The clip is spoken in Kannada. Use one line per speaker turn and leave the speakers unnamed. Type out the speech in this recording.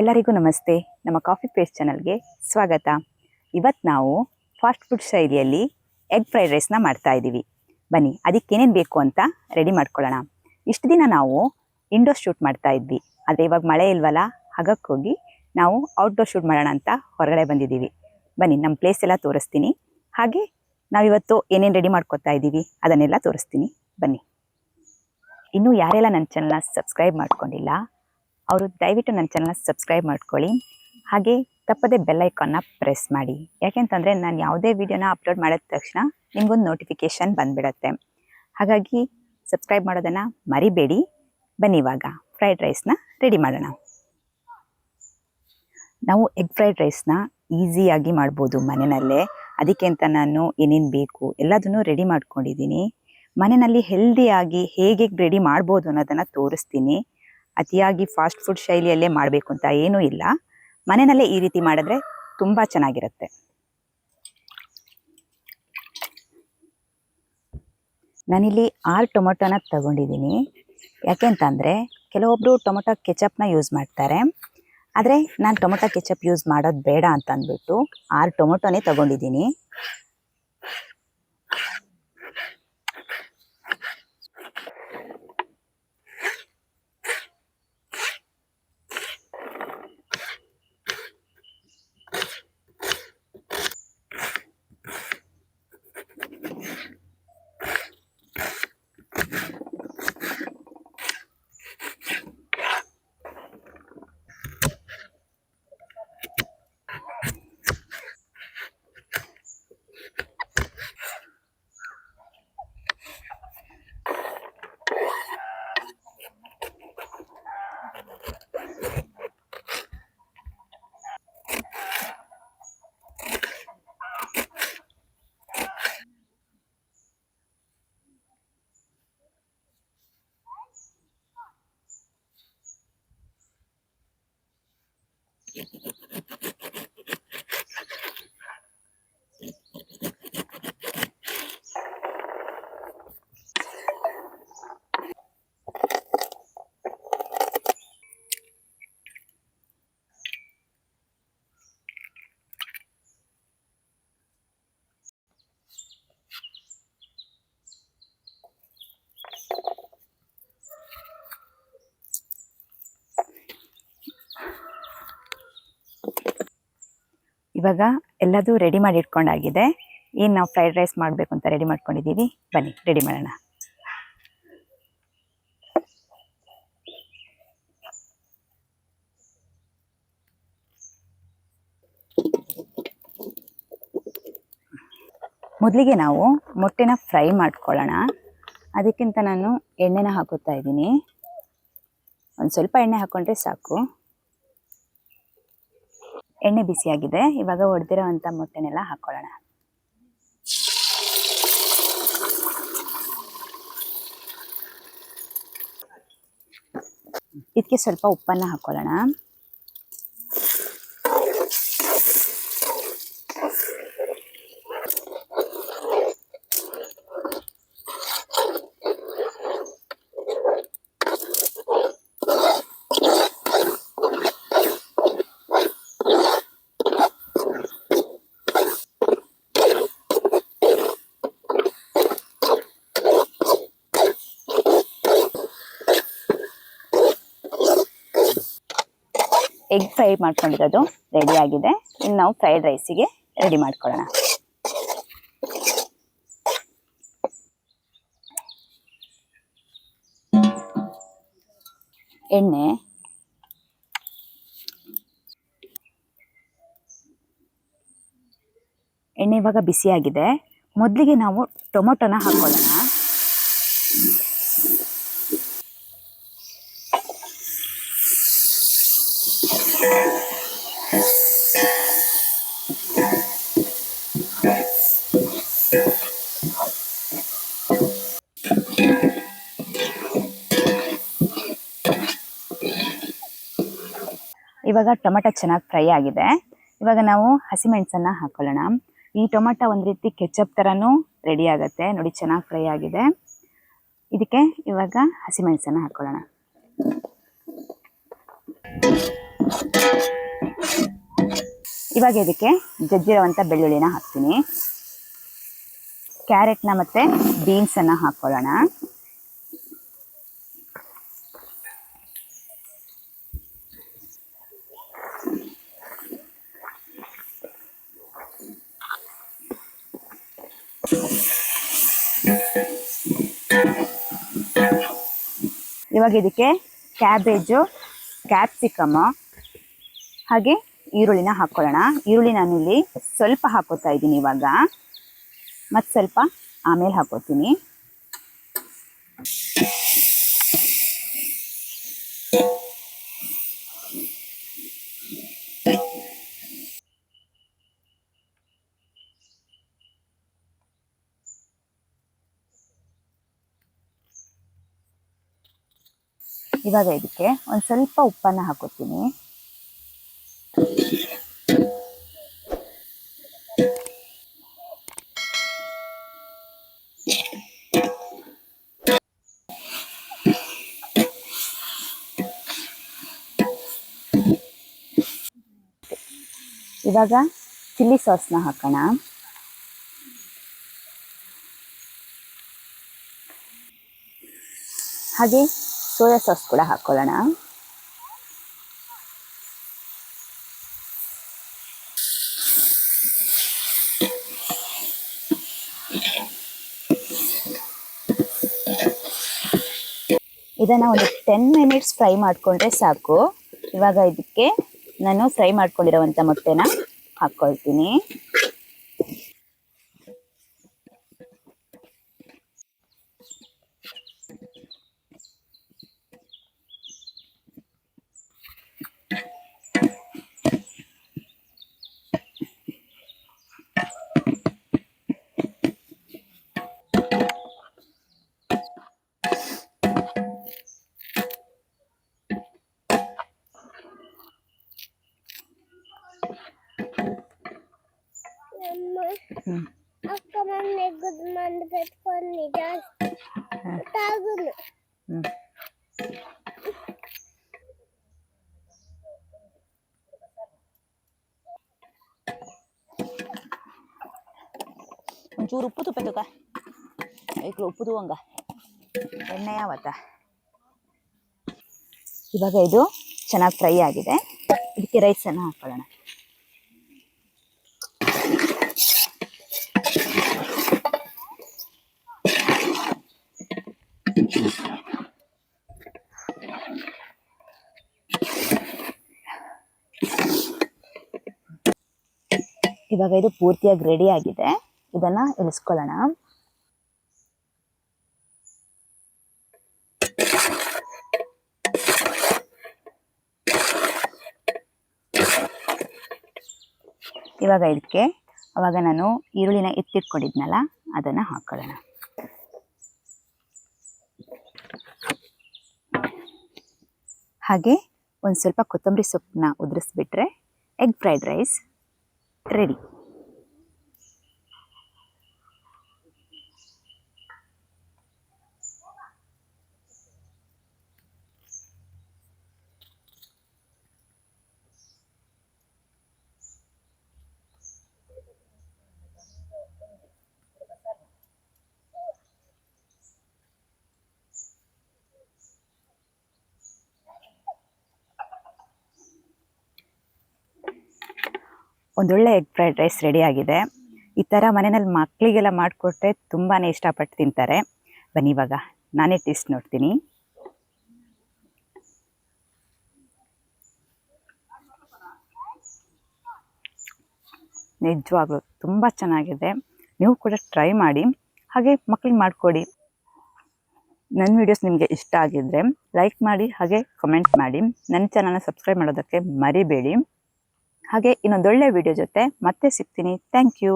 ಎಲ್ಲರಿಗೂ ನಮಸ್ತೆ. ನಮ್ಮ ಕಾಫಿ ಪೇಸ್ಟ್ ಚಾನಲ್ಗೆ ಸ್ವಾಗತ. ಇವತ್ತು ನಾವು ಫಾಸ್ಟ್ ಫುಡ್ ಶೈಲಿಯಲ್ಲಿ ಎಗ್ ಫ್ರೈಡ್ ರೈಸ್ನ ಮಾಡ್ತಾ ಇದ್ದೀವಿ. ಬನ್ನಿ ಅದಕ್ಕೆ ಏನೇನು ಬೇಕು ಅಂತ ರೆಡಿ ಮಾಡ್ಕೊಳ್ಳೋಣ. ಇಷ್ಟು ದಿನ ನಾವು ಇಂಡೋರ್ ಶೂಟ್ ಮಾಡ್ತಾ ಇದ್ವಿ. ಆದರೆ ಇವಾಗ ಮಳೆ ಇಲ್ವಲ್ಲ ಹಗಕ್ಕೋಗಿ ಹೋಗಿ ನಾವು ಔಟ್ಡೋರ್ ಶೂಟ್ ಮಾಡೋಣ ಅಂತ ಹೊರಗಡೆ ಬಂದಿದ್ದೀವಿ. ಬನ್ನಿ ನಮ್ಮ ಪ್ಲೇಸ್ ಎಲ್ಲ ತೋರಿಸ್ತೀನಿ. ಹಾಗೆ ನಾವಿವತ್ತು ಏನೇನು ರೆಡಿ ಮಾಡ್ಕೊತಾ ಇದ್ದೀವಿ, ಅದನ್ನೆಲ್ಲ ತೋರಿಸ್ತೀನಿ. ಬನ್ನಿ. ಇನ್ನೂ ಯಾರೆಲ್ಲ ನನ್ನ ಚಾನಲ್ನ ಸಬ್ಸ್ಕ್ರೈಬ್ ಮಾಡ್ಕೊಂಡಿಲ್ಲ ಅವರು ದಯವಿಟ್ಟು ನನ್ನ ಚಾನಲ್ನ ಸಬ್ಸ್ಕ್ರೈಬ್ ಮಾಡ್ಕೊಳ್ಳಿ. ಹಾಗೆ ತಪ್ಪದೆ ಬೆಲ್ ಐಕಾನ್ನ ಪ್ರೆಸ್ ಮಾಡಿ. ಯಾಕೆಂತಂದರೆ ನಾನು ಯಾವುದೇ ವಿಡಿಯೋನ ಅಪ್ಲೋಡ್ ಮಾಡಿದ ತಕ್ಷಣ ನಿಮಗೊಂದು ನೋಟಿಫಿಕೇಷನ್ ಬಂದುಬಿಡತ್ತೆ. ಹಾಗಾಗಿ ಸಬ್ಸ್ಕ್ರೈಬ್ ಮಾಡೋದನ್ನು ಮರಿಬೇಡಿ. ಬನ್ನಿ ಇವಾಗ ಫ್ರೈಡ್ ರೈಸ್ನ ರೆಡಿ ಮಾಡೋಣ. ನಾವು ಎಗ್ ಫ್ರೈಡ್ ರೈಸ್ನ ಈಸಿಯಾಗಿ ಮಾಡ್ಬೋದು ಮನೆಯಲ್ಲೇ. ಅದಕ್ಕೆ ಅಂತ ನಾನು ಏನೇನು ಬೇಕು ಎಲ್ಲದನ್ನು ರೆಡಿ ಮಾಡ್ಕೊಂಡಿದ್ದೀನಿ. ಮನೆಯಲ್ಲಿ ಹೆಲ್ದಿಯಾಗಿ ಹೇಗೆ ರೆಡಿ ಮಾಡ್ಬೋದು ಅನ್ನೋದನ್ನು ತೋರಿಸ್ತೀನಿ. ಅತಿಯಾಗಿ ಫಾಸ್ಟ್ ಫುಡ್ ಶೈಲಿಯಲ್ಲೇ ಮಾಡಬೇಕು ಅಂತ ಏನೂ ಇಲ್ಲ. ಮನೆಯಲ್ಲೇ ಈ ರೀತಿ ಮಾಡಿದ್ರೆ ತುಂಬ ಚೆನ್ನಾಗಿರುತ್ತೆ. ನಾನಿಲ್ಲಿ ಆರು ಟೊಮೊಟೊನ ತಗೊಂಡಿದ್ದೀನಿ. ಯಾಕೆಂತಂದರೆ ಕೆಲವೊಬ್ಬರು ಟೊಮೊಟೊ ಕೆಚಪ್ನ ಯೂಸ್ ಮಾಡ್ತಾರೆ. ಆದರೆ ನಾನು ಟೊಮೊಟೊ ಕೆಚಪ್ ಯೂಸ್ ಮಾಡೋದು ಬೇಡ ಅಂತ ಅಂದ್ಬಿಟ್ಟು ಆರು ಟೊಮೊಟೊನೇ ತಗೊಂಡಿದ್ದೀನಿ. Thank you. ಇವಾಗ ಎಲ್ಲದೂ ರೆಡಿ ಮಾಡಿ ಇಟ್ಕೊಂಡಾಗಿದೆ. ಏನು ನಾವು ಫ್ರೈಡ್ ರೈಸ್ ಮಾಡಬೇಕು ಅಂತ ರೆಡಿ ಮಾಡ್ಕೊಂಡಿದ್ದೀವಿ ಬನ್ನಿ ರೆಡಿ ಮಾಡೋಣ. ಮೊದಲಿಗೆ ನಾವು ಮೊಟ್ಟೆನ ಫ್ರೈ ಮಾಡ್ಕೊಳ್ಳೋಣ. ಅದಕ್ಕಿಂತ ನಾನು ಎಣ್ಣೆನ ಹಾಕುತ್ತಾ ಇದ್ದೀನಿ. ಒಂದು ಸ್ವಲ್ಪ ಎಣ್ಣೆ ಹಾಕ್ಕೊಂಡ್ರೆ ಸಾಕು. ಎಣ್ಣೆ ಬಿಸಿಯಾಗಿದೆ. ಇವಾಗ ಹೊಡೆದಿರೋವಂಥ ಮೊಟ್ಟೆನೆಲ್ಲ ಹಾಕ್ಕೊಳ್ಳೋಣ ಇದಕ್ಕೆ ಸ್ವಲ್ಪ ಉಪ್ಪನ್ನು ಹಾಕ್ಕೊಳ್ಳೋಣ ಎಗ್ ಫ್ರೈ ಮಾಡ್ಕೊಂಡಿರೋದು ರೆಡಿ ಆಗಿದೆ. ಇನ್ನು ನಾವು ಫ್ರೈಡ್ ರೈಸಿಗೆ ರೆಡಿ ಮಾಡ್ಕೊಳ್ಳೋಣ. ಎಣ್ಣೆ. ಎಣ್ಣೆ ಇವಾಗ ಬಿಸಿಯಾಗಿದೆ. ಮೊದಲಿಗೆ ನಾವು ಟೊಮೊಟೊನ ಹಾಕೊಳ್ಳೋಣ ಇವಾಗ ಟೊಮೆಟೊ ಚೆನ್ನಾಗಿ ಫ್ರೈ ಆಗಿದೆ. ಇವಾಗ ನಾವು ಹಸಿಮೆಣಸನ್ನ ಹಾಕೊಳ್ಳೋಣ. ಈ ಟೊಮೆಟೊ ಒಂದು ರೀತಿ ಕೆಚಪ್ ಥರನೂ ರೆಡಿ ಆಗುತ್ತೆ. ನೋಡಿ ಚೆನ್ನಾಗಿ ಫ್ರೈ ಆಗಿದೆ. ಇದಕ್ಕೆ ಇವಾಗ ಹಸಿಮೆಣಸನ್ನ ಹಾಕೊಳ್ಳೋಣ. ಇವಾಗ ಇದಕ್ಕೆ ಜಜ್ಜಿರುವಂಥ ಬೆಳ್ಳುಳ್ಳಿನ ಹಾಕ್ತೀನಿ. ಕ್ಯಾರೆಟ್ನ ಮತ್ತು ಬೀನ್ಸನ್ನು ಹಾಕ್ಕೊಳ್ಳೋಣ ಇವಾಗ ಇದಕ್ಕೆ ಕ್ಯಾಬೇಜು ಕ್ಯಾಪ್ಸಿಕಮ್ ಹಾಗೆ ಈರುಳ್ಳಿನ ಹಾಕ್ಕೊಳ್ಳೋಣ ಈರುಳ್ಳಿ ನಾನು ಇಲ್ಲಿ ಸ್ವಲ್ಪ ಹಾಕೋತಾ ಇದ್ದೀನಿ ಇವಾಗ. ಮತ್ತು ಸ್ವಲ್ಪ ಆಮೇಲೆ ಹಾಕೋತೀನಿ. ಇವಾಗ ಇದಕ್ಕೆ ಒಂದು ಸ್ವಲ್ಪ ಉಪ್ಪನ್ನು ಹಾಕೋತೀನಿ. ಇವಾಗ ಚಿಲ್ಲಿ ಸಾಸ್ನ ಹಾಕೋಣ. ಹಾಗೆ ಸೋಯಾ ಸಾಸ್ ಕೂಡ ಹಾಕೊಳ್ಳೋಣ. ಇದನ್ನು ಒಂದು ಟೆನ್ ಮಿನಿಟ್ಸ್ ಫ್ರೈ ಮಾಡಿಕೊಂಡ್ರೆ ಸಾಕು. ಇವಾಗ ಇದಕ್ಕೆ ನಾನು ಫ್ರೈ ಮಾಡ್ಕೊಂಡಿರೋವಂಥ ಮೊಟ್ಟೆನ ಹಾಕ್ಕೊಳ್ತೀನಿ. ಒಂಚೂರು ಉಪ್ಪು ತುಪ್ಪ ತುಕ ಐಕ್ಳು ಉಪ್ಪು ತೂವಂಗ. ಎಣ್ಣೆ ಯಾವತ್ತ? ಇವಾಗ ಇದು ಚೆನ್ನಾಗಿ ಫ್ರೈ ಆಗಿದೆ. ಇದಕ್ಕೆ ರೈಸನ್ನು ಹಾಕೊಳ್ಳೋಣ. ಇವಾಗ ಇದು ಪೂರ್ತಿಯಾಗಿ ರೆಡಿ ಆಗಿದೆ. ಇದನ್ನ ಇಳಿಸ್ಕೊಳ್ಳೋಣ. ಇವಾಗ ಇದಕ್ಕೆ ಅವಾಗ ನಾನು ಈರುಳ್ಳಿನ ಎತ್ತಿಟ್ಕೊಂಡಿದ್ನಲ್ಲ ಅದನ್ನು ಹಾಕೊಳ್ಳೋಣ. ಹಾಗೆ ಒಂದು ಸ್ವಲ್ಪ ಕೊತ್ತಂಬರಿ ಸೊಪ್ಪನ್ನ ಉದುರಿಸ್ಬಿಟ್ರೆ ಎಗ್ ಫ್ರೈಡ್ ರೈಸ್ ರೆಡಿ ಒಂದೊಳ್ಳೆ ಎಗ್ ಫ್ರೈಡ್ ರೈಸ್ ರೆಡಿ ಆಗಿದೆ. ಈ ಥರ ಮನೆಯಲ್ಲಿ ಮಕ್ಕಳಿಗೆಲ್ಲ ಮಾಡಿಕೊಟ್ರೆ ತುಂಬಾ ಇಷ್ಟಪಟ್ಟು ತಿಂತಾರೆ. ಬನ್ನಿ ಇವಾಗ, ನಾನೇ ಟೇಸ್ಟ್ ನೋಡ್ತೀನಿ. ನಿಜವಾಗ್ಲೂ ತುಂಬ ಚೆನ್ನಾಗಿದೆ. ನೀವು ಕೂಡ ಟ್ರೈ ಮಾಡಿ, ಹಾಗೆ ಮಕ್ಳಿಗೆ ಮಾಡಿಕೊಡಿ. ನನ್ನ ವಿಡಿಯೋಸ್ ನಿಮಗೆ ಇಷ್ಟ ಆಗಿದ್ದರೆ ಲೈಕ್ ಮಾಡಿ, ಹಾಗೆ ಕಮೆಂಟ್ ಮಾಡಿ. ನನ್ನ ಚಾನಲ್ನ ಸಬ್ಸ್ಕ್ರೈಬ್ ಮಾಡೋದಕ್ಕೆ ಮರಿಬೇಡಿ. ಹಾಗೆ ಇನ್ನೊಂದೊಳ್ಳೆ ವಿಡಿಯೋ ಜೊತೆ ಮತ್ತೆ ಸಿಗ್ತೀನಿ. Thank you